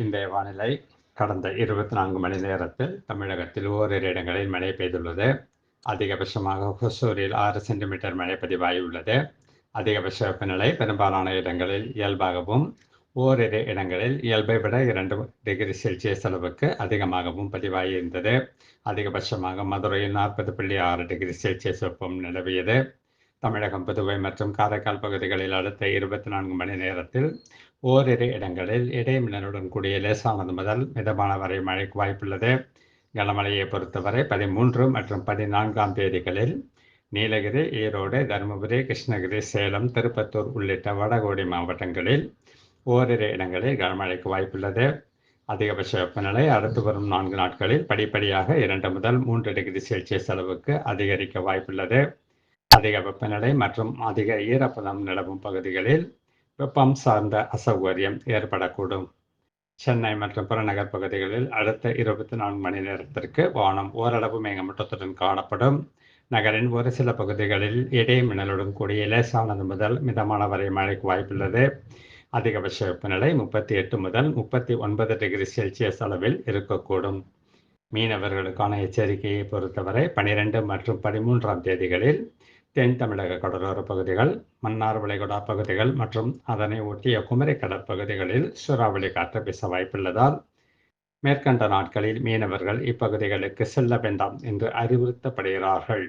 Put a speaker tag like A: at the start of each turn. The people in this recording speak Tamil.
A: இன்றைய வானிலை கடந்த இருபத்தி நான்கு மணி நேரத்தில் தமிழகத்தில் ஓரிரு இடங்களில் மழை பெய்துள்ளது. அதிகபட்சமாக ஹொசூரில் ஆறு சென்டிமீட்டர் மழை பதிவாகியுள்ளது. அதிகபட்ச வெப்பநிலை பெரும்பாலான இடங்களில் இயல்பாகவும் ஓரிரு இடங்களில் இயல்பை விட இரண்டு டிகிரி செல்சியஸ் அளவுக்கு அதிகமாகவும் பதிவாகியிருந்தது. அதிகபட்சமாக மதுரையில் நாற்பது புள்ளி ஆறு டிகிரி செல்சியஸ் வெப்பம் நிலவியது. தமிழகம் புதுவை மற்றும் காரைக்கால் பகுதிகளில் அடுத்த இருபத்தி நான்கு மணி நேரத்தில் ஓரிரு இடங்களில் இடைமின்னலுடன் கூடிய லேசானது முதல் மிதமான வரை மழைக்கு வாய்ப்புள்ளது. கனமழையை பொறுத்தவரை பதிமூன்று மற்றும் பதினான்காம் தேதிகளில் நீலகிரி ஈரோடு தருமபுரி கிருஷ்ணகிரி சேலம் திருப்பத்தூர் உள்ளிட்ட வடகோடி மாவட்டங்களில் ஓரிரு இடங்களில் கனமழைக்கு வாய்ப்புள்ளது. அதிகபட்ச வெப்பநிலை அடுத்து வரும் நான்கு நாட்களில் படிப்படியாக இரண்டு முதல் மூன்று டிகிரி செல்சியஸ் அளவுக்கு அதிகரிக்க வாய்ப்புள்ளது. அதிக வெப்பநிலை மற்றும் அதிக ஈரப்பதம் நிலவும் பகுதிகளில் வெப்பம் சார்ந்த அசௌகரியம் ஏற்படக்கூடும். சென்னை மற்றும் புறநகர் பகுதிகளில் அடுத்த இருபத்தி நான்கு மணி நேரத்திற்கு வானம் ஓரளவு மேகமூட்டத்துடன் காணப்படும். நகரின் ஒரு சில பகுதிகளில் இடை மின்னலுடன் கூடிய லேசானது முதல் மிதமான வரை மழைக்கு வாய்ப்புள்ளது. அதிகபட்ச வெப்பநிலை முப்பத்தி எட்டு முதல் முப்பத்தி ஒன்பது டிகிரி செல்சியஸ் அளவில் இருக்கக்கூடும். மீனவர்களுக்கான எச்சரிக்கையை பொறுத்தவரை பனிரெண்டு மற்றும் பதிமூன்றாம் தேதிகளில் தென் தமிழக கடலோர பகுதிகள் மன்னார் வளைகுடா பகுதிகள் மற்றும் அதனை ஒட்டிய குமரி கடற்பகுதிகளில் சூறாவளி காற்று வீச வாய்ப்புள்ளதால் மேற்கண்ட நாட்களில் மீனவர்கள் இப்பகுதிகளுக்கு செல்ல வேண்டாம் என்று அறிவுறுத்தப்படுகிறார்கள்.